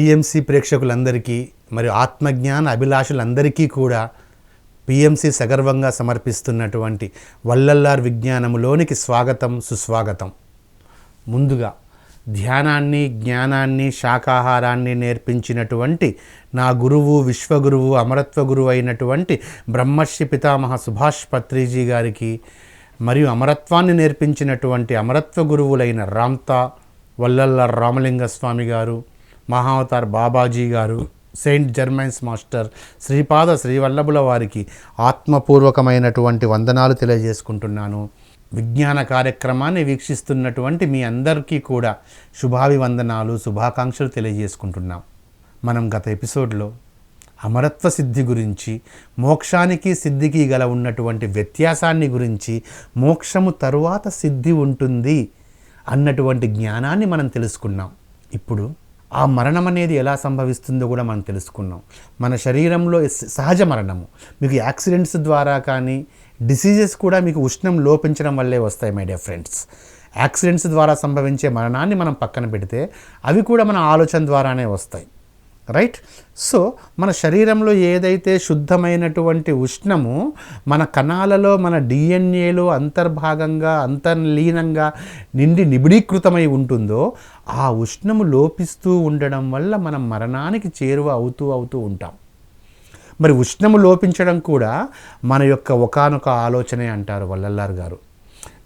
PMC ప్రేక్షకులందరికీ మరియు ఆత్మజ్ఞాన అభిలాషులందరికీ కూడా పిఎంసి సగర్వంగా సమర్పిస్తున్నటువంటి వల్లల్లార్ విజ్ఞానములోనికి స్వాగతం సుస్వాగతం. ముందుగా ధ్యానాన్ని జ్ఞానాన్ని శాకాహారాన్ని నేర్పించినటువంటి నా గురువు విశ్వగురువు అమరత్వ గురువు అయినటువంటి బ్రహ్మర్షి పితామహ సుభాష్ పత్రిజీ గారికి మరియు అమరత్వాన్ని నేర్పించినటువంటి అమరత్వ గురువులైన రామ్తా వల్లల్ల రామలింగ స్వామి garu Mahavatar Babaji garu Saint Germain's master Sripada శ్రీవల్లభుల వారికి ఆత్మపూర్వకమైనటువంటి వందనాలు తెలియజేసుకుంటున్నాను. విజ్ఞాన కార్యక్రమాన్ని వీక్షిస్తున్నటువంటి మీ అందరికీ కూడా శుభాభివందనాలు శుభాకాంక్షలు తెలియజేసుకుంటున్నాం. మనం గత ఎపిసోడ్లో అమరత్వ సిద్ధి గురించి మోక్షానికి సిద్ధికి గల ఉన్నటువంటి వ్యత్యాసాన్ని గురించి మోక్షము తరువాత సిద్ధి ఉంటుంది అన్నటువంటి జ్ఞానాన్ని మనం తెలుసుకున్నాం. ఇప్పుడు ఆ మరణం అనేది ఎలా సంభవిస్తుందో కూడా మనం తెలుసుకున్నాం. మన శరీరంలో సహజ మరణము. మీకు యాక్సిడెంట్స్ ద్వారా కానీ డిసీజెస్ కూడా మీకు ఉష్ణం లోపించడం వల్లే వస్తాయి మై డియర్ ఫ్రెండ్స్. యాక్సిడెంట్స్ ద్వారా సంభవించే మరణాన్ని మనం పక్కన పెడితే అవి కూడా మన ఆలోచన ద్వారానే వస్తాయి. రైట్? సో మన శరీరంలో ఏదైతే శుద్ధమైనటువంటి ఉష్ణము మన కణాలలో మన డిఎన్ఏలో అంతర్భాగంగా అంతర్లీనంగా నిండి నిబిడీకృతమై ఉంటుందో ఆ ఉష్ణము లోపిస్తూ ఉండడం వల్ల మనం మరణానికి చేరువ అవుతూ అవుతూ ఉంటాం. మరి ఉష్ణము లోపించడం కూడా మన యొక్క ఒకానొక ఆలోచనే అంటారు వల్లల్లారు గారు.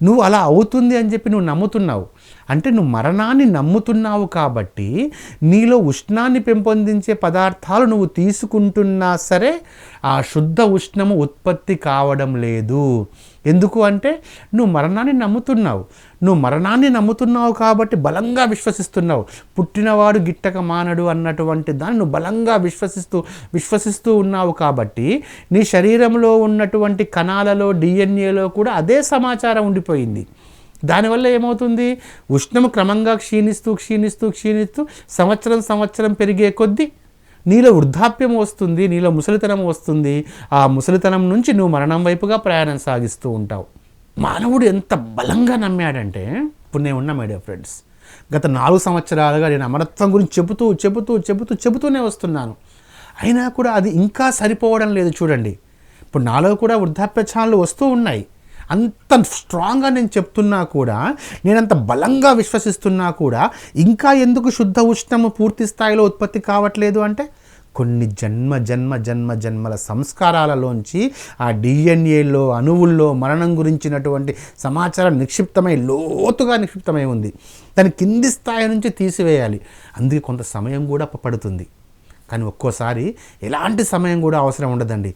నువ్వు అలా అవుతుంది అని చెప్పి నువ్వు నమ్ముతున్నావు. అంటే నువ్వు మరణాన్ని నమ్ముతున్నావు కాబట్టి నీలో ఉష్ణాన్ని పెంపొందించే పదార్థాలు నువ్వు తీసుకుంటున్నా సరే ఆ శుద్ధ ఉష్ణము ఉత్పత్తి కావడం లేదు. ఎందుకు అంటే నువ్వు మరణాన్ని నమ్ముతున్నావు. నువ్వు మరణాన్ని నమ్ముతున్నావు కాబట్టి బలంగా విశ్వసిస్తున్నావు. పుట్టినవాడు గిట్టక మానడు అన్నటువంటి దాన్ని నువ్వు బలంగా విశ్వసిస్తూ విశ్వసిస్తూ ఉన్నావు కాబట్టి నీ శరీరంలో ఉన్నటువంటి కణాలలో డిఎన్ఏలో కూడా అదే సమాచారం ఉండిపోయింది. దానివల్ల ఏమవుతుంది? ఉష్ణము క్రమంగా క్షీణిస్తూ క్షీణిస్తూ క్షీణిస్తూ సంవత్సరం సంవత్సరం పెరిగే కొద్దీ నీలో వృద్ధాప్యం వస్తుంది నీలో ముసలితనం వస్తుంది. ఆ ముసలితనం నుంచి నువ్వు మరణం వైపుగా ప్రయాణం సాగిస్తూ ఉంటావు. మానవుడు ఎంత బలంగా నమ్మాడంటే ఇప్పుడు నేను ఉన్నా మై డియర్ ఫ్రెండ్స్ గత నాలుగు సంవత్సరాలుగా నేను అమరత్వం గురించి చెబుతూ చెబుతూ చెబుతూ చెబుతూనే వస్తున్నాను. అయినా కూడా అది ఇంకా సరిపోవడం లేదు చూడండి. ఇప్పుడు నాలో కూడా వృద్ధాప్య ఛానళ్ళు వస్తూ ఉన్నాయి. అంత స్ట్రాంగ్గా నేను చెప్తున్నా కూడా నేనంత బలంగా విశ్వసిస్తున్నా కూడా ఇంకా ఎందుకు శుద్ధ ఉష్ణము పూర్తి స్థాయిలో ఉత్పత్తి కావట్లేదు అంటే కొన్ని జన్మ జన్మ జన్మ జన్మల సంస్కారాలలోంచి ఆ డిఎన్ఏలో అణువుల్లో మరణం గురించినటువంటి సమాచారం నిక్షిప్తమై లోతుగా నిక్షిప్తమై ఉంది. దాని కింది స్థాయి నుంచి తీసివేయాలి. అందుకే కొంత సమయం కూడా పడుతుంది. కానీ ఒక్కోసారి ఎలాంటి సమయం కూడా అవసరం ఉండదండి.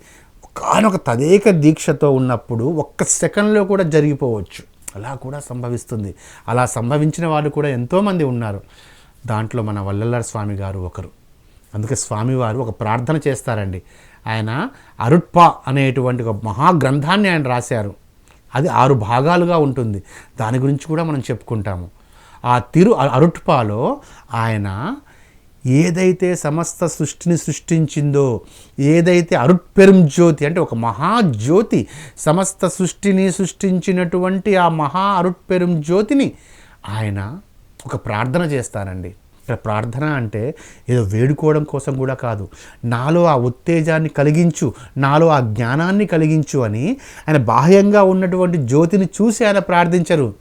కానొక తదేక దీక్షతో ఉన్నప్పుడు ఒక్క సెకండ్లో కూడా జరిగిపోవచ్చు. అలా కూడా సంభవిస్తుంది. అలా సంభవించిన వాళ్ళు కూడా ఎంతోమంది ఉన్నారు. దాంట్లో మన వల్లల్లార్ స్వామి గారు ఒకరు. అందుకే స్వామివారు ఒక ప్రార్థన చేస్తారండి. ఆయన అరుట్పా అనేటువంటి ఒక మహాగ్రంథాన్ని ఆయన రాశారు. అది ఆరు భాగాలుగా ఉంటుంది. దాని గురించి కూడా మనం చెప్పుకుంటాము. ఆ తిరు అరుట్పాలో ఆయన ఏదైతే సమస్త సృష్టిని సృష్టించిందో ఏదైతే అరుట్పెరుం జ్యోతి అంటే ఒక మహాజ్యోతి సమస్త సృష్టిని సృష్టించినటువంటి ఆ మహా అరుట్పెరుం జ్యోతిని ఆయన ఒక ప్రార్థన చేస్తానండి ఇక్కడ ప్రార్థన అంటే ఏదో వేడుకోవడం కోసం కూడా కాదు. నాలో ఆ ఉత్తేజాన్ని కలిగించు నాలో ఆ జ్ఞానాన్ని కలిగించు అని ఆయన బాహ్యంగా ఉన్నటువంటి జ్యోతిని చూసి ఆయన ప్రార్థించరు.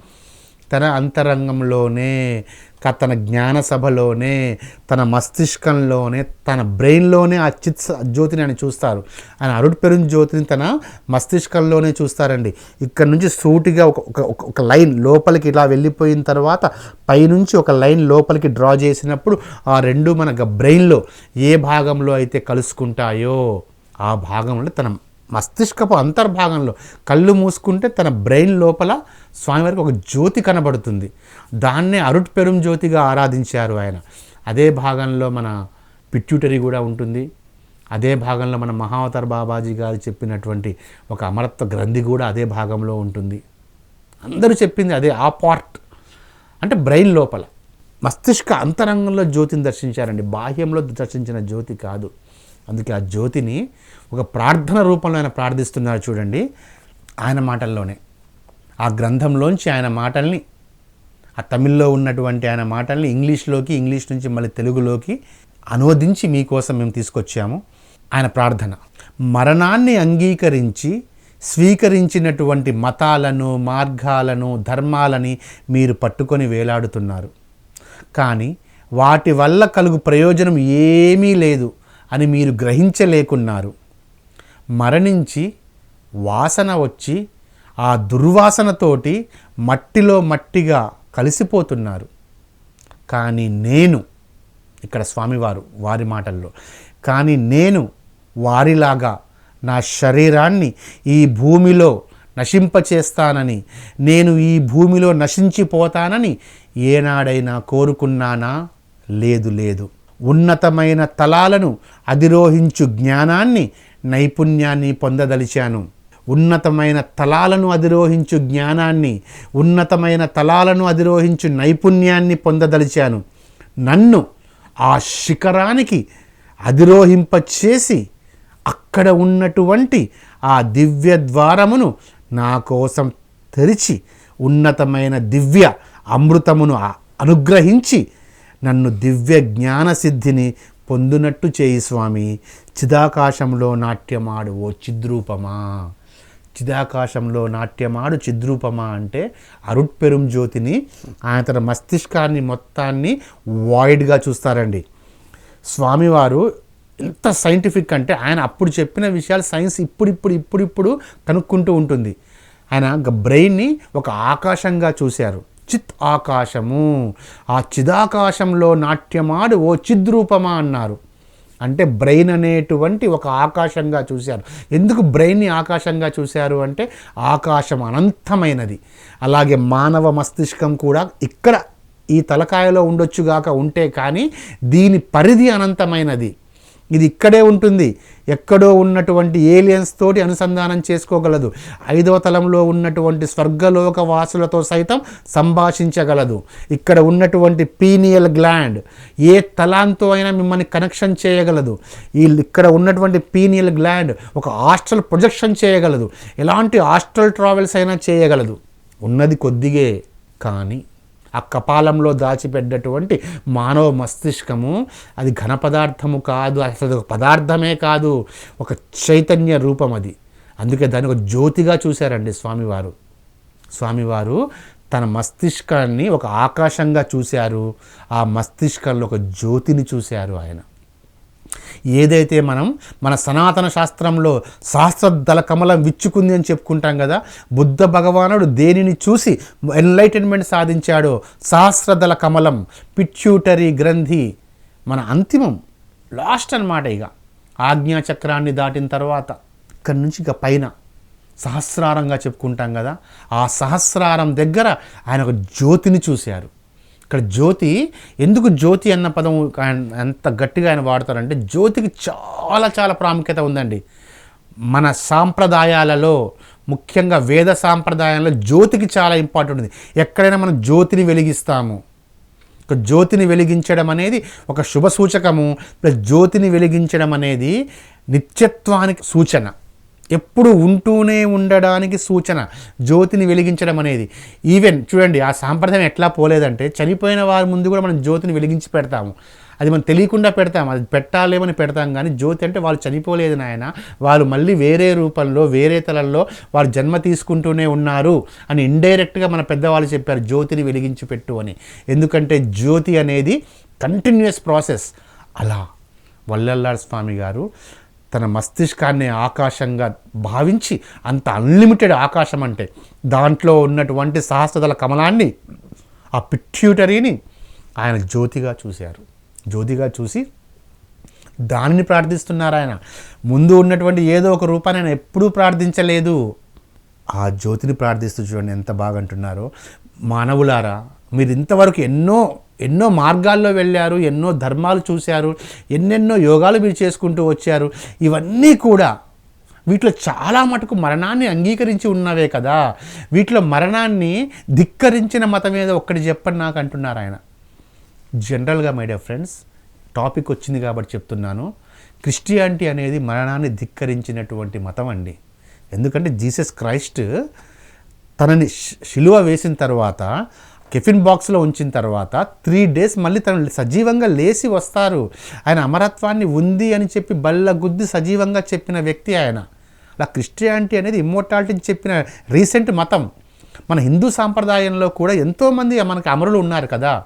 తన అంతరంగంలోనే తన జ్ఞాన సభలోనే తన మస్తిష్కంలోనే తన బ్రెయిన్లోనే ఆ చిత్ జ్యోతిని ఆయన చూస్తారు. ఆయన అరుడు పెరుం జ్యోతిని తన మస్తిష్కంలోనే చూస్తారండి. ఇక్కడ నుంచి సూటిగా ఒక ఒక ఒక- లైన్ లోపలికి ఇలా వెళ్ళిపోయిన తర్వాత పైనుంచి ఒక లైన్ లోపలికి డ్రా చేసినప్పుడు ఆ రెండు మన గ- బ్రెయిన్లో ఏ భాగంలో అయితే కలుసుకుంటాయో ఆ భాగంలో తన మస్తిష్కపు అంతర్భాగంలో కళ్ళు మూసుకుంటే తన బ్రెయిన్ లోపల స్వామివారికి ఒక జ్యోతి కనబడుతుంది. దాన్నే అరుట్ పెరుం జ్యోతిగా ఆరాధించారు ఆయన. అదే భాగంలో మన పిట్యూటరీ కూడా ఉంటుంది. అదే భాగంలో మన మహావతార్ బాబాజీ గారు చెప్పినటువంటి ఒక అమరత్వ గ్రంథి కూడా అదే భాగంలో ఉంటుంది. అందరూ చెప్పింది అదే ఆ పార్ట్. అంటే బ్రెయిన్ లోపల. మస్తిష్క అంతరంగంలో జ్యోతిని దర్శించారండి. బాహ్యంలో దర్శించిన జ్యోతి కాదు. అందుకే ఆ జ్యోతిని ఒక ప్రార్థన రూపంలో ఆయన ప్రార్థిస్తున్నారు చూడండి ఆయన మాటల్లోనే. ఆ గ్రంథంలోంచి ఆయన మాటల్ని ఆ తమిళ్ళో ఉన్నటువంటి ఆయన మాటల్ని ఇంగ్లీష్లోకి ఇంగ్లీష్ నుంచి మళ్ళీ తెలుగులోకి అనువదించి మీకోసం మేము తీసుకొచ్చాము. ఆయన ప్రార్థన మరణాన్ని అంగీకరించి స్వీకరించినటువంటి మతాలను మార్గాలను ధర్మాలని మీరు పట్టుకొని వేలాడుతున్నారు. కానీ వాటి వల్ల కలుగు ప్రయోజనం ఏమీ లేదు అని మీరు గ్రహించలేకున్నారు. మరణించి వాసన వచ్చి ఆ దుర్వాసనతోటి మట్టిలో మట్టిగా కలిసిపోతున్నారు. కానీ నేను ఇక్కడ స్వామివారు వారి మాటల్లో కానీ నేను వారిలాగా నా శరీరాన్ని ఈ భూమిలో నశింపచేస్తానని నేను ఈ భూమిలో నశించిపోతానని ఏనాడైనా కోరుకున్నానా? లేదు లేదు. ఉన్నతమైన తలాలను అధిరోహించు జ్ఞానాన్ని నైపుణ్యాన్ని పొందదలిచాను. ఉన్నతమైన తలాలను అధిరోహించు జ్ఞానాన్ని ఉన్నతమైన తలాలను అధిరోహించు నైపుణ్యాన్ని పొందదలిచాను. నన్ను ఆ శిఖరానికి అధిరోహింపచేసి అక్కడ ఉన్నటువంటి ఆ దివ్య ద్వారమును నా కోసం తెరిచి ఉన్నతమైన దివ్య అమృతమును అనుగ్రహించి నన్ను దివ్య జ్ఞాన సిద్ధిని పొందునట్టు చేయి స్వామి. చిదాకాశంలో నాట్యమాడు ఓ చిద్రూపమా. చిదాకాశంలో నాట్యమాడు చిద్రూపమా అంటే అరుట్పెరుం జ్యోతిని ఆయన తన మస్తిష్కాన్ని మొత్తాన్ని వాయిడ్గా చూస్తారండి. స్వామివారు ఎంత సైంటిఫిక్ అంటే ఆయన అప్పుడు చెప్పిన విషయాలు సైన్స్ ఇప్పుడిప్పుడు ఇప్పుడిప్పుడు కనుక్కుంటూ ఉంటుంది. ఆయన బ్రెయిన్ని ఒక ఆకాశంగా చూశారు. చిత్ ఆకాశము. ఆ చిదాకాశంలో నాట్యమాడు ఓ చిద్రూపమా అన్నారు. అంటే బ్రెయిన్ అనేటువంటి ఒక ఆకాశంగా చూశారు. ఎందుకు బ్రెయిన్ని ఆకాశంగా చూశారు అంటే ఆకాశం అనంతమైనది. అలాగే మానవ మస్తిష్కం కూడా ఇక్కడ ఈ తలకాయలో ఉండొచ్చుగాక ఉంటే కానీ దీని పరిధి అనంతమైనది. ఇది ఇక్కడే ఉంటుంది. ఎక్కడో ఉన్నటువంటి ఏలియన్స్ తోటి అనుసంధానం చేసుకోగలదు. ఐదవ తలంలో ఉన్నటువంటి స్వర్గలోక వాసులతో సైతం సంభాషించగలదు. ఇక్కడ ఉన్నటువంటి పీనియల్ గ్లాండ్ ఏ తలాంతో అయినా మిమ్మల్ని కనెక్షన్ చేయగలదు. ఈ ఇక్కడ ఉన్నటువంటి పీనియల్ గ్లాండ్ ఒక హాస్టల్ ప్రొజెక్షన్ చేయగలదు. ఎలాంటి హాస్టల్ ట్రావెల్స్ అయినా చేయగలదు. ఉన్నది కొద్దిగే కానీ ఆ కపాలంలో దాచిపెట్టినటువంటి మానవ మస్తిష్కము అది ఘన పదార్థము కాదు అసలు ఒక పదార్థమే కాదు ఒక చైతన్య రూపం అది. అందుకే దాన్ని ఒక జ్యోతిగా చూశారండి స్వామివారు. స్వామివారు తన మస్తిష్కాన్ని ఒక ఆకాశంగా చూశారు ఆ మస్తిష్కంలో ఒక జ్యోతిని చూశారు ఆయన. ఏదైతే మనం మన సనాతన శాస్త్రంలో సహస్రదళ కమలం విచ్చుకుంది అని చెప్పుకుంటాం కదా బుద్ధ భగవానుడు దేనిని చూసి ఎన్లైటన్మెంట్ సాధించాడో సహస్రదళ కమలం పిట్యూటరీ గ్రంథి మన అంతిమం లాస్ట్ అన్నమాట ఇక. ఆజ్ఞా చక్రాన్ని దాటిన తర్వాత ఇక్కడి నుంచి ఇక పైన సహస్రారంగా చెప్పుకుంటాం కదా ఆ సహస్రారం దగ్గర ఆయన ఒక జ్యోతిని చూశారు. ఇక్కడ జ్యోతి ఎందుకు జ్యోతి అన్న పదం ఆయన ఎంత గట్టిగా ఆయన వాడతారంటే జ్యోతికి చాలా చాలా ప్రాముఖ్యత ఉందండి. మన సాంప్రదాయాలలో ముఖ్యంగా వేద సాంప్రదాయంలో జ్యోతికి చాలా ఇంపార్టెంట్ ఉంది. ఎక్కడైనా మనం జ్యోతిని వెలిగిస్తాము. ఒక జ్యోతిని వెలిగించడం అనేది ఒక శుభ సూచకము. ప్లస్ జ్యోతిని వెలిగించడం అనేది నిత్యత్వానికి సూచన. ఎప్పుడు ఉంటూనే ఉండడానికి సూచన జ్యోతిని వెలిగించడం అనేది. ఈవెన్ చూడండి ఆ సాంప్రదాయం ఎట్లా పోలేదంటే చనిపోయిన వారి ముందు కూడా మనం జ్యోతిని వెలిగించి పెడతాము. అది మనం తెలియకుండా పెడతాం అది పెట్టాలేమని పెడతాం కానీ జ్యోతి అంటే వాళ్ళు చనిపోలేదు నాయన వాళ్ళు మళ్ళీ వేరే రూపంలో వేరే తలల్లో వాళ్ళు జన్మ తీసుకుంటూనే ఉన్నారు అని ఇండైరెక్ట్గా మన పెద్దవాళ్ళు చెప్పారు జ్యోతిని వెలిగించి పెట్టు అని. ఎందుకంటే జ్యోతి అనేది కంటిన్యూస్ ప్రాసెస్ అలా. వల్లల్లార్ స్వామి గారు తన మస్తిష్కాన్ని ఆకాశంగా భావించి అంత అన్లిమిటెడ్ ఆకాశం అంటే దాంట్లో ఉన్నటువంటి సహస్రదల కమలాన్ని ఆ పిట్యూటరీని ఆయన జ్యోతిగా చూశారు. జ్యోతిగా చూసి దానిని ప్రార్థిస్తున్నారు ఆయన. ముందు ఉన్నటువంటి ఏదో ఒక రూపాన్ని ఆయన ఎప్పుడూ ప్రార్థించలేదు. ఆ జ్యోతిని ప్రార్థిస్తూ చూడండి ఎంత బాగా అంటున్నారో. మానవులారా మీరు ఇంతవరకు ఎన్నో ఎన్నో మార్గాల్లో వెళ్ళారు ఎన్నో ధర్మాలు చూశారు ఎన్నెన్నో యోగాలు మీరు చేసుకుంటూ వచ్చారు. ఇవన్నీ కూడా వీటిలో చాలా మటుకు మరణాన్ని అంగీకరించి ఉన్నవే కదా. వీటిలో మరణాన్ని ధిక్కరించిన మతం ఏదో ఒక్కటి చెప్పండి నాకు అంటున్నారు ఆయన. జనరల్గా మై డియర్ ఫ్రెండ్స్ టాపిక్ వచ్చింది కాబట్టి చెప్తున్నాను. క్రిస్టియానిటీ అనేది మరణాన్ని ధిక్కరించినటువంటి మతం అండి. ఎందుకంటే జీసస్ క్రైస్ట్ తనని శిలువ వేసిన తర్వాత కెఫిన్ బాక్స్లో ఉంచిన తర్వాత త్రీ డేస్ మళ్ళీ తను సజీవంగా లేచి వస్తారు. ఆయన అమరత్వాన్ని ఉంది అని చెప్పి బల్ల గుద్ది సజీవంగా చెప్పిన వ్యక్తి ఆయన. అలా క్రిస్టియానిటీ అనేది ఇమ్మోర్టాలిటీని చెప్పిన రీసెంట్ మతం. మన హిందూ సాంప్రదాయంలో కూడా ఎంతోమంది మనకి అమరులు ఉన్నారు కదా.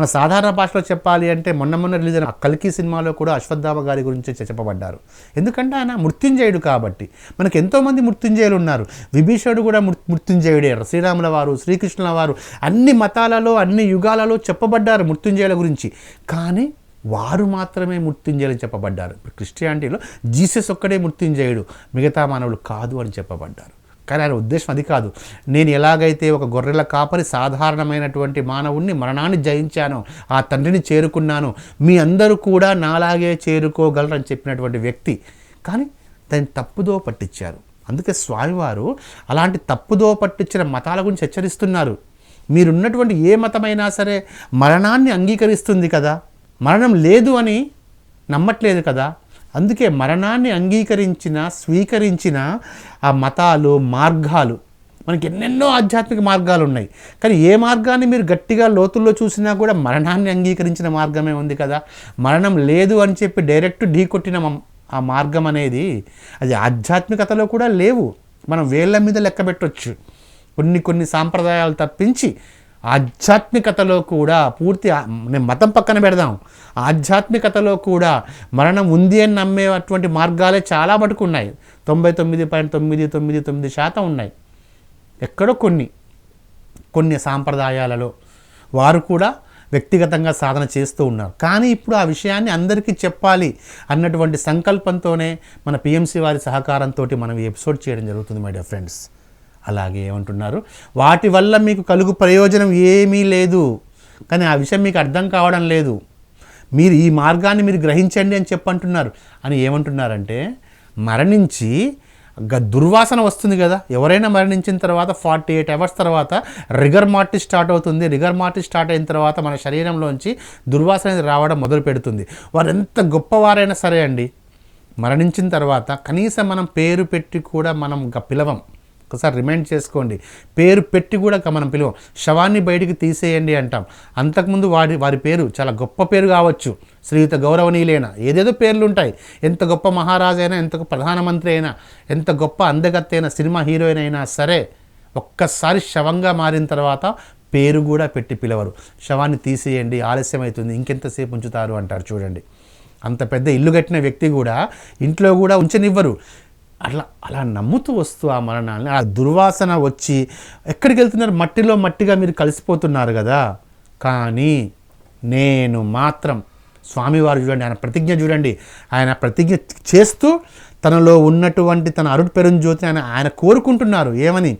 మన సాధారణ భాషలో చెప్పాలి అంటే మొన్న మొన్న రిలీజ్ అయిన కల్కి సినిమాలో కూడా అశ్వత్థామ గారి గురించి చెప్పబడ్డారు. ఎందుకంటే ఆయన మృత్యుంజయుడు కాబట్టి. మనకు ఎంతోమంది మృత్యుంజయులు ఉన్నారు. విభీషణుడు కూడా మృ మృత్యుంజయుడే. శ్రీరాముల వారు శ్రీకృష్ణుల వారు అన్ని మతాలలో అన్ని యుగాలలో చెప్పబడ్డారు మృత్యుంజయుల గురించి. కానీ వారు మాత్రమే మృత్యుంజయులు చెప్పబడ్డారు. క్రిస్టియానిటీలో జీసస్ ఒక్కడే మృత్యుంజయుడు. మిగతా మానవులు కాదు అని చెప్పబడ్డారు. కానీ ఆయన ఉద్దేశం అది కాదు. నేను ఎలాగైతే ఒక గొర్రెల కాపరి సాధారణమైనటువంటి మానవుణ్ణి మరణాన్ని జయించానో ఆ తండ్రిని చేరుకున్నాను మీ అందరూ కూడా నాలాగే చేరుకోగలరని చెప్పినటువంటి వ్యక్తి. కానీ దాన్ని తప్పుదో పట్టించారు. అందుకే స్వామివారు అలాంటి తప్పుదో పట్టించిన మతాల గురించి హెచ్చరిస్తున్నారు. మీరున్నటువంటి ఏ మతమైనా సరే మరణాన్ని అంగీకరిస్తుంది కదా. మరణం లేదు అని నమ్మట్లేదు కదా. అందుకే మరణాన్ని అంగీకరించిన స్వీకరించిన ఆ మతాలు మార్గాలు మనకి ఎన్నెన్నో ఆధ్యాత్మిక మార్గాలు ఉన్నాయి. కానీ ఏ మార్గాన్ని మీరు గట్టిగా లోతుల్లో చూసినా కూడా మరణాన్ని అంగీకరించిన మార్గమే ఉంది కదా. మరణం లేదు అని చెప్పి డైరెక్ట్ ఢీ కొట్టిన ఆ మార్గం అనేది అది ఆధ్యాత్మికతలో కూడా లేవు. మనం వేళ్ళ మీద లెక్క పెట్టవచ్చు కొన్ని కొన్ని సాంప్రదాయాలు తప్పించి ఆధ్యాత్మికతలో కూడా పూర్తి నేను మతం పక్కన పెడదాం. ఆధ్యాత్మికతలో కూడా మరణం ఉంది అని నమ్మే అటువంటి మార్గాలే చాలా మటుకు ఉన్నాయి. తొంభై తొమ్మిది పాయింట్ తొమ్మిది తొమ్మిది తొమ్మిది శాతం ఉన్నాయి. ఎక్కడో కొన్ని కొన్ని సాంప్రదాయాలలో వారు కూడా వ్యక్తిగతంగా సాధన చేస్తూ ఉన్నారు. కానీ ఇప్పుడు ఆ విషయాన్ని అందరికీ చెప్పాలి అన్నటువంటి సంకల్పంతోనే మన పిఎంసి వారి సహకారంతో మనం ఈ ఎపిసోడ్ చేయడం జరుగుతుంది మై డియర్ ఫ్రెండ్స్. అలాగే ఏమంటున్నారు. వాటి వల్ల మీకు కలుగు ప్రయోజనం ఏమీ లేదు. కానీ ఆ విషయం మీకు అర్థం కావడం లేదు. మీరు ఈ మార్గాన్ని మీరు గ్రహించండి అని చెప్పంటున్నారు. అని ఏమంటున్నారంటే మరణించి గ- దుర్వాసన వస్తుంది కదా. ఎవరైనా మరణించిన తర్వాత ఫార్టీ ఎయిట్ అవర్స్ తర్వాత రిగర్ మార్టి స్టార్ట్ అవుతుంది. రిగర్ మార్టి స్టార్ట్ అయిన తర్వాత మన శరీరంలోంచి దుర్వాసన అనేది రావడం మొదలు పెడుతుంది. వారు ఎంత గొప్పవారైనా సరే అండి మరణించిన తర్వాత కనీసం మనం పేరు పెట్టి కూడా మనం గ- పిలవం. ఒకసారి రిమైండ్ చేసుకోండి. పేరు పెట్టి కూడా మనం పిలవం. శవాన్ని బయటికి తీసేయండి అంటాం. అంతకుముందు వారి వారి పేరు చాలా గొప్ప పేరు కావచ్చు. శ్రీయుత గౌరవనీయులైన ఏదేదో పేర్లు ఉంటాయి. ఎంత గొప్ప మహారాజు అయినా ఎంత ప్రధానమంత్రి అయినా ఎంత గొప్ప అందగత్తైన సినిమా హీరోయిన్ అయినా సరే ఒక్కసారి శవంగా మారిన తర్వాత పేరు కూడా పెట్టి పిలవరు. శవాన్ని తీసేయండి ఆలస్యం అవుతుంది ఇంకెంతసేపు ఉంచుతారు అంటారు చూడండి. అంత పెద్ద ఇల్లు కట్టిన వ్యక్తి కూడా ఇంట్లో కూడా ఉంచనివ్వరు. అట్లా అలా నమ్ముతూ వస్తూ ఆ మరణాలని ఆ దుర్వాసన వచ్చి ఎక్కడికి వెళ్తున్నారు? మట్టిలో మట్టిగా మీరు కలిసిపోతున్నారు కదా. కానీ నేను మాత్రం స్వామివారు చూడండి ఆయన ప్రతిజ్ఞ చూడండి. ఆయన ప్రతిజ్ఞ చేస్తూ తనలో ఉన్నటువంటి తన అరుడు పెరుంజ్యోతిని ఆయన ఆయన కోరుకుంటున్నారు. ఏమని?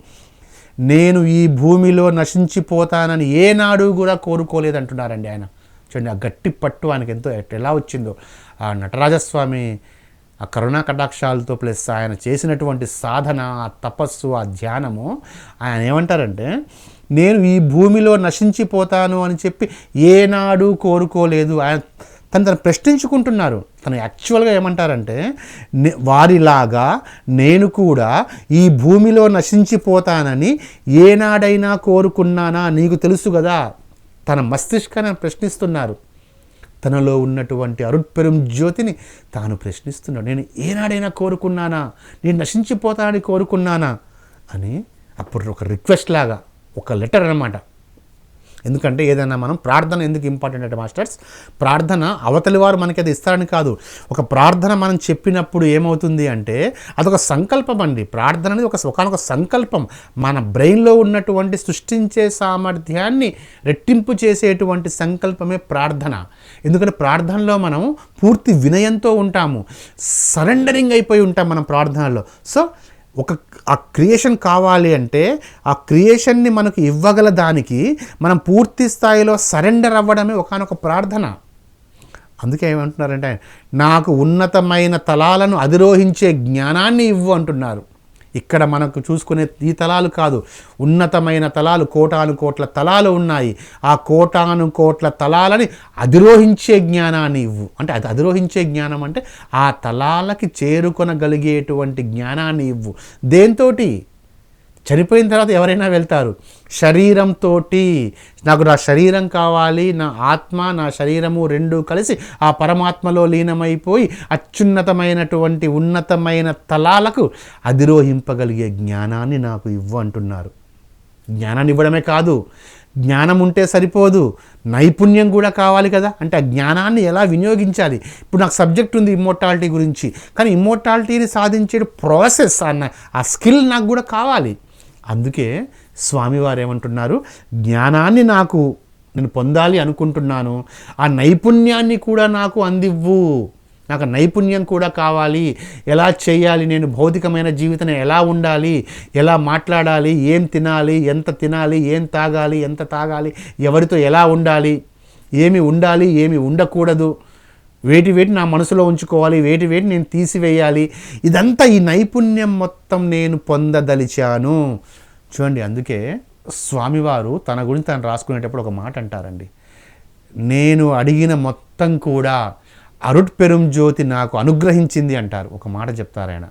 నేను ఈ భూమిలో నశించిపోతానని ఏనాడు కూడా కోరుకోలేదంటున్నారండి ఆయన. చూడండి ఆ గట్టి పట్టు ఆయనకి ఎంతో ఎలా వచ్చిందో. ఆ నటరాజస్వామి ఆ కరుణా కటాక్షాలతో ప్లస్ ఆయన చేసినటువంటి సాధన ఆ తపస్సు ఆ ధ్యానము ఆయన ఏమంటారంటే నేను ఈ భూమిలో నశించిపోతాను అని చెప్పి ఏనాడు కోరుకోలేదు. ఆయన తను తను ప్రశ్నించుకుంటున్నారు. తను యాక్చువల్గా ఏమంటారంటే వారిలాగా నేను కూడా ఈ భూమిలో నశించిపోతానని ఏనాడైనా కోరుకున్నానా? నీకు తెలుసు కదా? తన మస్తిష్కాన్ని ప్రశ్నిస్తున్నారు. తనలో ఉన్నటువంటి అరుట్పెరుం జ్యోతిని తాను ప్రశ్నిస్తున్నాడు. నేను ఏనాడైనా కోరుకున్నానా? నేను నశించిపోతానని కోరుకున్నానా? అని అప్పుడు ఒక రిక్వెస్ట్ లాగా ఒక లెటర్ అనమాట ఎందుకంటే ఏదైనా మనం ప్రార్థన ఎందుకు ఇంపార్టెంట్ అంటే మాస్టర్స్ ప్రార్థన అవతలి వారు మనకి అది ఇస్తారని కాదు. ఒక ప్రార్థన మనం చెప్పినప్పుడు ఏమవుతుంది అంటే అదొక సంకల్పం అండి. ప్రార్థన అనేది ఒక ఒకనొక సంకల్పం. మన బ్రెయిన్లో ఉన్నటువంటి సృష్టించే సామర్థ్యాన్ని రెట్టింపు చేసేటువంటి సంకల్పమే ప్రార్థన. ఎందుకంటే ప్రార్థనలో మనం పూర్తి వినయంతో ఉంటాము. సరెండరింగ్ అయిపోయి ఉంటాం మనం ప్రార్థనలో. సో ఒక ఆ క్రియేషన్ కావాలి అంటే ఆ క్రియేషన్ని మనకు ఇవ్వగల దానికి మనం పూర్తి స్థాయిలో సరెండర్ అవ్వడమే ఒకనొక ప్రార్థన. అందుకే ఏమంటున్నారంటే నాకు ఉన్నతమైన తలాలను అధిరోహించే జ్ఞానాన్ని ఇవ్వు అంటున్నారు. ఇక్కడ మనకు చూసుకునే ఈ తలాలు కాదు ఉన్నతమైన తలాలు కోటాను కోట్ల తలాలు ఉన్నాయి. ఆ కోటాను కోట్ల తలాలని అధిరోహించే జ్ఞానాన్ని ఇవ్వు. అంటే అది అధిరోహించే జ్ఞానం అంటే ఆ తలాలకి చేరుకొనగలిగేటువంటి జ్ఞానాన్ని ఇవ్వు. దేంతోటి? చనిపోయిన తర్వాత ఎవరైనా వెళ్తారు? శరీరంతో నాకు నా శరీరం కావాలి నా ఆత్మ నా శరీరము రెండు కలిసి ఆ పరమాత్మలో లీనమైపోయి అత్యున్నతమైనటువంటి ఉన్నతమైన తలాలకు అధిరోహింపగలిగే జ్ఞానాన్ని నాకు ఇవ్వు అంటున్నారు. జ్ఞానాన్ని ఇవ్వడమే కాదు జ్ఞానం ఉంటే సరిపోదు నైపుణ్యం కూడా కావాలి కదా. అంటే ఆ జ్ఞానాన్ని ఎలా వినియోగించాలి? ఇప్పుడు నాకు సబ్జెక్ట్ ఉంది ఇమ్మోర్టాలిటీ గురించి కానీ ఇమ్మోర్టాలిటీని సాధించే ప్రాసెస్ అన్న ఆ స్కిల్ నాకు కూడా కావాలి. అందుకే స్వామివారు ఏమంటున్నారు జ్ఞానాన్ని నాకు నేను పొందాలి అనుకుంటున్నాను ఆ నైపుణ్యాన్ని కూడా నాకు అందివ్వు నాకు నైపుణ్యం కూడా కావాలి ఎలా చేయాలి నేను భౌతికమైన జీవితం ఎలా ఉండాలి ఎలా మాట్లాడాలి ఏం తినాలి ఎంత తినాలి ఏం తాగాలి ఎంత తాగాలి ఎవరితో ఎలా ఉండాలి ఏమి ఉండాలి ఏమి ఉండకూడదు వేటి వేటి నా మనసులో ఉంచుకోవాలి వేటి వేటి నేను తీసివేయాలి. ఇదంతా ఈ నైపుణ్యం మొత్తం నేను పొందదలిచాను. చూడండి అందుకే స్వామివారు తన గురించి తను రాసుకునేటప్పుడు ఒక మాట అంటారండి. నేను అడిగిన మొత్తం కూడా అరుట్ పెరుం జ్యోతి నాకు అనుగ్రహించింది అంటారు. ఒక మాట చెప్తారాయన.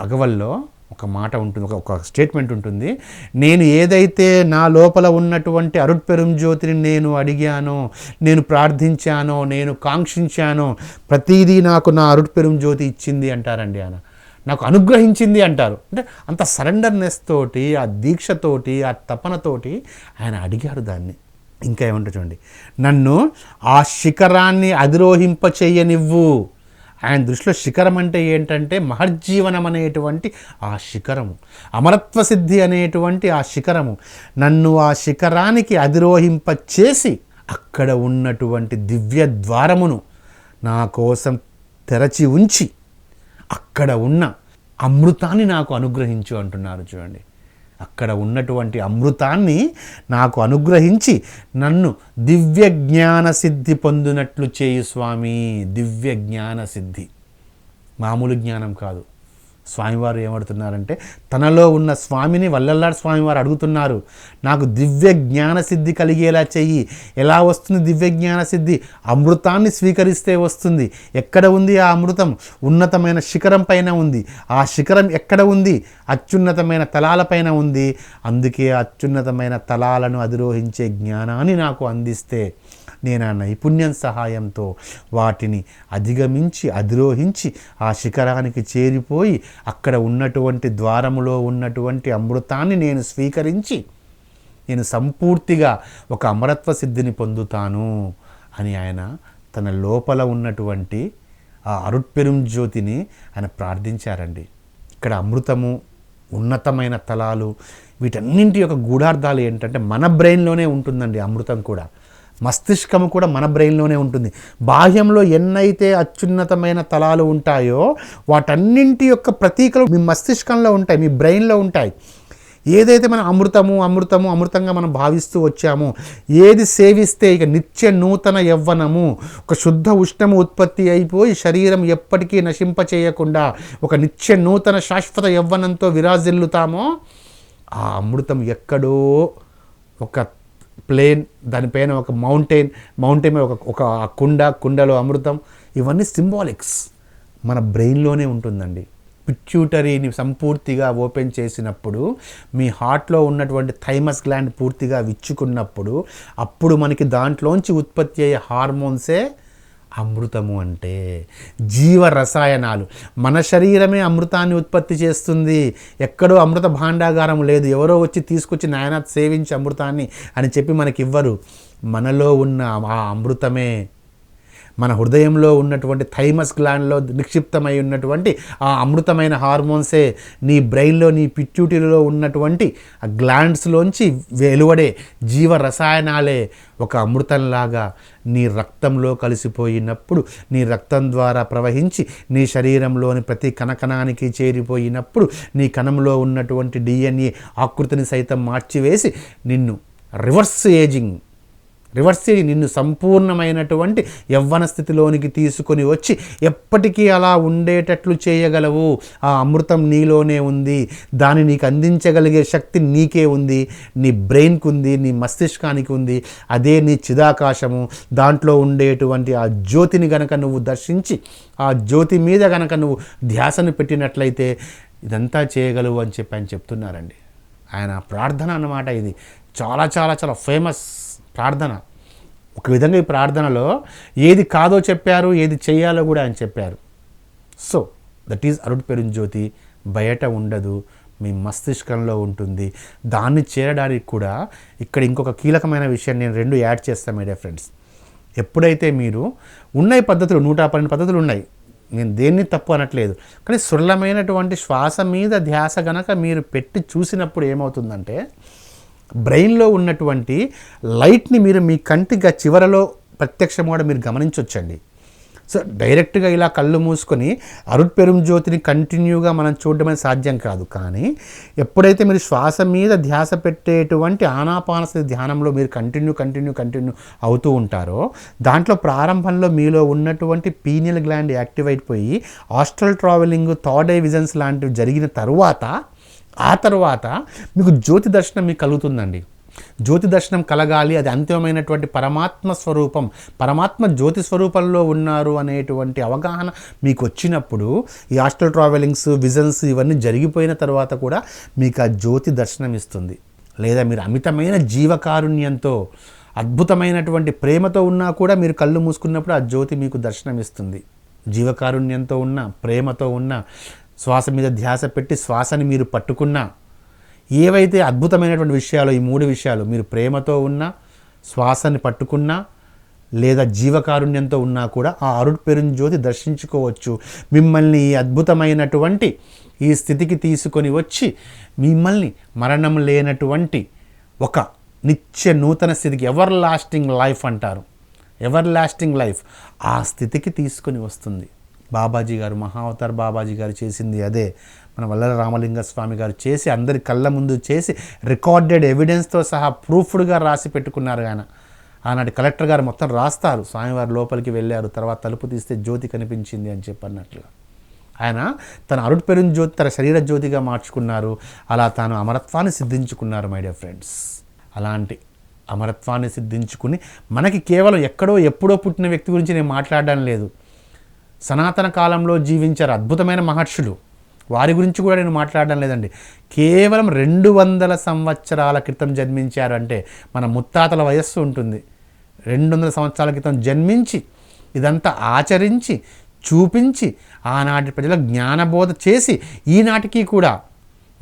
అగవల్లో ఒక మాట ఉంటుంది ఒక ఒక స్టేట్మెంట్ ఉంటుంది. నేను ఏదైతే నా లోపల ఉన్నటువంటి అరుట్ పెరుం జ్యోతిని నేను అడిగానో నేను ప్రార్థించానో నేను కాంక్షించానో ప్రతిదీ నాకు నా అరుట్పెరుం జ్యోతి ఇచ్చింది అంటారండి ఆయన. నాకు అనుగ్రహించింది అంటారు. అంటే అంత సరెండర్నెస్ తోటి ఆ దీక్షతోటి ఆ తపనతోటి ఆయన అడిగారు దాన్ని. ఇంకా ఏమంటారు చూడండి. నన్ను ఆ శిఖరాన్ని అధిరోహింపచేయనివ్వు. ఆయన దృష్టిలో శిఖరం అంటే ఏంటంటే మహర్జీవనం అనేటువంటి ఆ శిఖరము. అమరత్వ సిద్ధి అనేటువంటి ఆ శిఖరము. నన్ను ఆ శిఖరానికి అధిరోహింప చేసి అక్కడ ఉన్నటువంటి దివ్య ద్వారమును నా కోసం తెరచి ఉంచి అక్కడ ఉన్న అమృతాన్ని నాకు అనుగ్రహించు అంటున్నారు చూడండి. అక్కడ ఉన్నటువంటి అమృతాన్ని నాకు అనుగ్రహించి నన్ను దివ్య జ్ఞాన సిద్ధి పొందినట్లు చేయి స్వామి. దివ్య జ్ఞాన సిద్ధి. మామూలు జ్ఞానం కాదు. స్వామివారు ఏమడుతున్నారంటే తనలో ఉన్న స్వామిని వల్లల్లాడు స్వామివారు అడుగుతున్నారు. నాకు దివ్య జ్ఞాన సిద్ధి కలిగేలా చెయ్యి. ఎలా వస్తుంది దివ్య జ్ఞాన సిద్ధి? అమృతాన్ని స్వీకరిస్తే వస్తుంది. ఎక్కడ ఉంది ఆ అమృతం? ఉన్నతమైన శిఖరం పైన ఉంది. ఆ శిఖరం ఎక్కడ ఉంది? అత్యున్నతమైన తలాలపైన ఉంది. అందుకే అత్యున్నతమైన తలాలను అధిరోహించే జ్ఞానాన్ని నాకు అందిస్తే నేను ఆ నైపుణ్యం సహాయంతో వాటిని అధిగమించి అధిరోహించి ఆ శిఖరానికి చేరిపోయి అక్కడ ఉన్నటువంటి ద్వారములో ఉన్నటువంటి అమృతాన్ని నేను స్వీకరించి నేను సంపూర్తిగా ఒక అమరత్వ సిద్ధిని పొందుతాను అని ఆయన తన లోపల ఉన్నటువంటి ఆ అరుట్పెరుం జ్యోతిని ఆయన ప్రార్థించారండి. ఇక్కడ అమృతము ఉన్నతమైన తలాలు వీటన్నింటి యొక్క గూఢార్థాలు ఏంటంటే మన బ్రెయిన్లోనే ఉంటుందండి అమృతం కూడా. మస్తిష్కము కూడా మన బ్రెయిన్లోనే ఉంటుంది. బాహ్యంలో ఎన్నైతే అత్యున్నతమైన తలాలు ఉంటాయో వాటన్నింటి యొక్క ప్రతీకలు మీ మస్తిష్కంలో ఉంటాయి మీ బ్రెయిన్లో ఉంటాయి. ఏదైతే మనం అమృతము అమృతము అమృతంగా మనం భావిస్తూ వచ్చామో ఏది సేవిస్తే ఇక నిత్య నూతన యవ్వనము ఒక శుద్ధ ఉష్ణము ఉత్పత్తి అయిపోయి శరీరం ఎప్పటికీ నశింప చేయకుండా ఒక నిత్య నూతన శాశ్వత యవ్వనంతో విరాజిల్లుతామో ఆ అమృతం ఎక్కడో ఒక ప్లేన్ దానిపైన ఒక మౌంటైన్ మౌంటైన్ ఒక ఒక కుండ కుండలో అమృతం ఇవన్నీ సింబాలిక్స్ మన బ్రెయిన్లోనే ఉంటుందండి. పిట్యూటరీని సంపూర్తిగా ఓపెన్ చేసినప్పుడు మీ హార్ట్లో ఉన్నటువంటి థైమస్ గ్లాండ్ పూర్తిగా విచ్చుకున్నప్పుడు అప్పుడు మనకి దాంట్లోంచి ఉత్పత్తి అయ్యే హార్మోన్సే అమృతము అంటే జీవ రసాయనాలు మన శరీరమే అమృతాన్ని ఉత్పత్తి చేస్తుంది. ఎక్కడో అమృత భాండాగారం లేదు. ఎవరో వచ్చి తీసుకొచ్చి నాయన సేవించి అమృతాన్ని అని చెప్పి మనకి ఇవ్వరు మనలో ఉన్న ఆ అమృతమే మన హృదయంలో ఉన్నటువంటి థైమస్ గ్లాండ్లో నిక్షిప్తమై ఉన్నటువంటి ఆ అమృతమైన హార్మోన్సే నీ బ్రెయిన్లో నీ పిట్యూటీలో ఉన్నటువంటి ఆ గ్లాండ్స్లోంచి వెలువడే జీవ రసాయనాలే ఒక అమృతంలాగా నీ రక్తంలో కలిసిపోయినప్పుడు నీ రక్తం ద్వారా ప్రవహించి నీ శరీరంలోని ప్రతి కణకణానికి చేరిపోయినప్పుడు నీ కణంలో ఉన్నటువంటి డిఎన్ఏ ఆకృతిని సైతం మార్చివేసి నిన్ను రివర్స్ ఏజింగ్ రివర్స్ చేయి నిన్ను సంపూర్ణమైనటువంటి యవ్వన స్థితిలోనికి తీసుకొని వచ్చి ఎప్పటికీ అలా ఉండేటట్లు చేయగలవు. ఆ అమృతం నీలోనే ఉంది. దాన్ని నీకు అందించగలిగే శక్తి నీకే ఉంది. నీ బ్రెయిన్కి ఉంది నీ మస్తిష్కానికి ఉంది. అదే నీ చిదాకాశము. దాంట్లో ఉండేటువంటి ఆ జ్యోతిని గనక నువ్వు దర్శించి ఆ జ్యోతి మీద గనక నువ్వు ధ్యాసను పెట్టినట్లయితే ఇదంతా చేయగలవు అని చెప్పి ఆయన చెప్తున్నారండి. ఆయన ప్రార్థన అన్నమాట ఇది. చాలా చాలా చాలా ఫేమస్ ప్రార్థన. ఒక విధంగా ఈ ప్రార్థనలో ఏది కాదో చెప్పారు ఏది చేయాలో కూడా ఆయన చెప్పారు. So that is Arun Perunjyothi బయట ఉండదు మీ మస్తిష్కంలో ఉంటుంది. దాన్ని చేరడానికి కూడా ఇక్కడ ఇంకొక కీలకమైన విషయం నేను రెండు యాడ్ చేస్తాను మై డియర్ ఫ్రెండ్స్ ఎప్పుడైతే మీరు ఉన్నాయి పద్ధతులు నూట పన్నెండు పద్ధతులు ఉన్నాయి నేను దేన్ని తప్పు అనట్లేదు కానీ సురళమైనటువంటి శ్వాస మీద ధ్యాస గనక మీరు పెట్టి చూసినప్పుడు ఏమవుతుందంటే బ్రెయిన్లో ఉన్నటువంటి లైట్ని మీరు మీ కంటిగా చివరలో ప్రత్యక్షం కూడా మీరు గమనించవచ్చండి సో డైరెక్ట్గా ఇలా కళ్ళు మూసుకొని అరుట్ పెరుం జ్యోతిని కంటిన్యూగా మనం చూడడమే సాధ్యం కాదు. కానీ ఎప్పుడైతే మీరు శ్వాస మీద ధ్యాస పెట్టేటువంటి ఆనాపానస ధ్యానంలో మీరు కంటిన్యూ కంటిన్యూ కంటిన్యూ అవుతూ ఉంటారో దాంట్లో ప్రారంభంలో మీలో ఉన్నటువంటి పీనియల్ గ్లాండ్ యాక్టివ్ అయిపోయి astral traveling third eye visions లాంటివి జరిగిన తరువాత ఆ తర్వాత మీకు జ్యోతి దర్శనం మీకు కలుగుతుందండి. జ్యోతి దర్శనం కలగాలి అది అంతిమమైనటువంటి పరమాత్మ స్వరూపం. పరమాత్మ జ్యోతి స్వరూపంలో ఉన్నారు అనేటువంటి అవగాహన మీకు వచ్చినప్పుడు ఈ హాస్టల్ ట్రావెలింగ్స్ విజన్స్ ఇవన్నీ జరిగిపోయిన తర్వాత కూడా మీకు ఆ జ్యోతి దర్శనం ఇస్తుంది. లేదా మీరు అమితమైన జీవకారుణ్యంతో అద్భుతమైనటువంటి ప్రేమతో ఉన్నా కూడా మీరు కళ్ళు మూసుకున్నప్పుడు ఆ జ్యోతి మీకు దర్శనం ఇస్తుంది జీవకారుణ్యంతో ఉన్న ప్రేమతో ఉన్న శ్వాస మీద ధ్యాస పెట్టి శ్వాసని మీరు పట్టుకున్నా ఏవైతే అద్భుతమైనటువంటి విషయాలు ఈ మూడు విషయాలు మీరు ప్రేమతో ఉన్నా శ్వాసని పట్టుకున్నా లేదా జీవకారుణ్యంతో ఉన్నా కూడా ఆ అరుడ్ పెరుంజ్యోతి దర్శించుకోవచ్చు. మిమ్మల్ని ఈ అద్భుతమైనటువంటి ఈ స్థితికి తీసుకొని వచ్చి మిమ్మల్ని మరణం లేనటువంటి ఒక నిత్య నూతన స్థితికి ఎవర్ లాస్టింగ్ లైఫ్ అంటారు. ఎవర్ లాస్టింగ్ లైఫ్ ఆ స్థితికి తీసుకొని వస్తుంది. బాబాజీ గారు మహావతార్ బాబాజీ గారు చేసింది అదే. మన వల్ల రామలింగ స్వామి గారు చేసి అందరి కళ్ళ ముందు చేసి రికార్డెడ్ ఎవిడెన్స్తో సహా ప్రూఫ్డ్గా రాసి పెట్టుకున్నారు ఆయన. ఆనాటి కలెక్టర్ గారు మొత్తం రాస్తారు. స్వామివారి లోపలికి వెళ్ళారు తర్వాత తలుపు తీస్తే జ్యోతి కనిపించింది అని చెప్పన్నట్లుగా. ఆయన తన అరుడు పెరుగు జ్యోతి తన శరీర జ్యోతిగా మార్చుకున్నారు. అలా తాను అమరత్వాన్ని సిద్ధించుకున్నారు మై డియర్ ఫ్రెండ్స్. అలాంటి అమరత్వాన్ని సిద్ధించుకుని మనకి కేవలం ఎక్కడో ఎప్పుడో పుట్టిన వ్యక్తి గురించి నేను మాట్లాడడం లేదు. సనాతన కాలంలో జీవించారు అద్భుతమైన మహర్షులు. వారి గురించి కూడా నేను మాట్లాడడం లేదండి. కేవలం రెండు వందల సంవత్సరాల క్రితం జన్మించారు అంటే మన ముత్తాతల వయస్సు ఉంటుంది. రెండు వందల సంవత్సరాల క్రితం జన్మించి ఇదంతా ఆచరించి చూపించి ఆనాటి ప్రజల జ్ఞానబోధ చేసి ఈనాటికి కూడా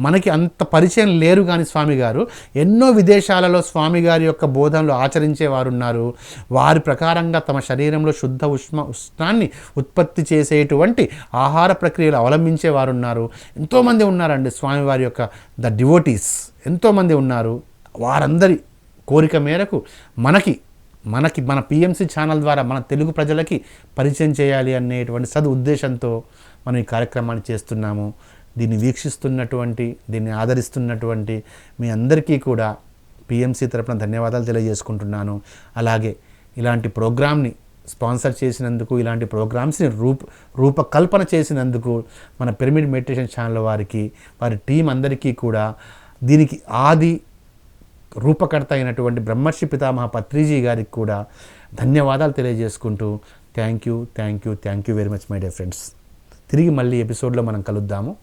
మనకి అంత పరిచయం లేరు కానీ స్వామి గారు. ఎన్నో విదేశాలలో స్వామి గారి యొక్క బోధనలు ఆచరించేవారు ఉన్నారు వారి ప్రకారంగా తమ శరీరంలో శుద్ధ ఉష్ణ ఉష్ణాన్ని ఉత్పత్తి చేసేటువంటి ఆహార ప్రక్రియలు అవలంబించేవారు ఉన్నారు ఎంతోమంది ఉన్నారండి స్వామివారి యొక్క ద డివోటీస్. ఎంతోమంది ఉన్నారు. వారందరి కోరిక మేరకు మనకి మనకి మన పిఎంసి ఛానల్ ద్వారా మన తెలుగు ప్రజలకి పరిచయం చేయాలి అనేటువంటి సదు ఉద్దేశంతో మనం ఈ కార్యక్రమాన్ని చేస్తున్నాము. దీన్ని వీక్షిస్తున్నటువంటి దీన్ని ఆదరిస్తున్నటువంటి మీ అందరికీ కూడా పిఎంసి తరపున ధన్యవాదాలు తెలియజేసుకుంటున్నాను. అలాగే ఇలాంటి ప్రోగ్రామ్ని స్పాన్సర్ చేసినందుకు ఇలాంటి ప్రోగ్రామ్స్ని రూప రూపకల్పన చేసినందుకు మన పిరమిడ్ మెడిటేషన్ ఛానల్ వారికి వారి టీం అందరికీ కూడా దీనికి ఆది రూపకర్త అయినటువంటి బ్రహ్మర్షి పితామహ పత్రిజీ గారికి కూడా ధన్యవాదాలు తెలియజేసుకుంటూ thank you thank you thank you very much my dear friends. తిరిగి మళ్ళీ ఎపిసోడ్లో మనం కలుద్దాము.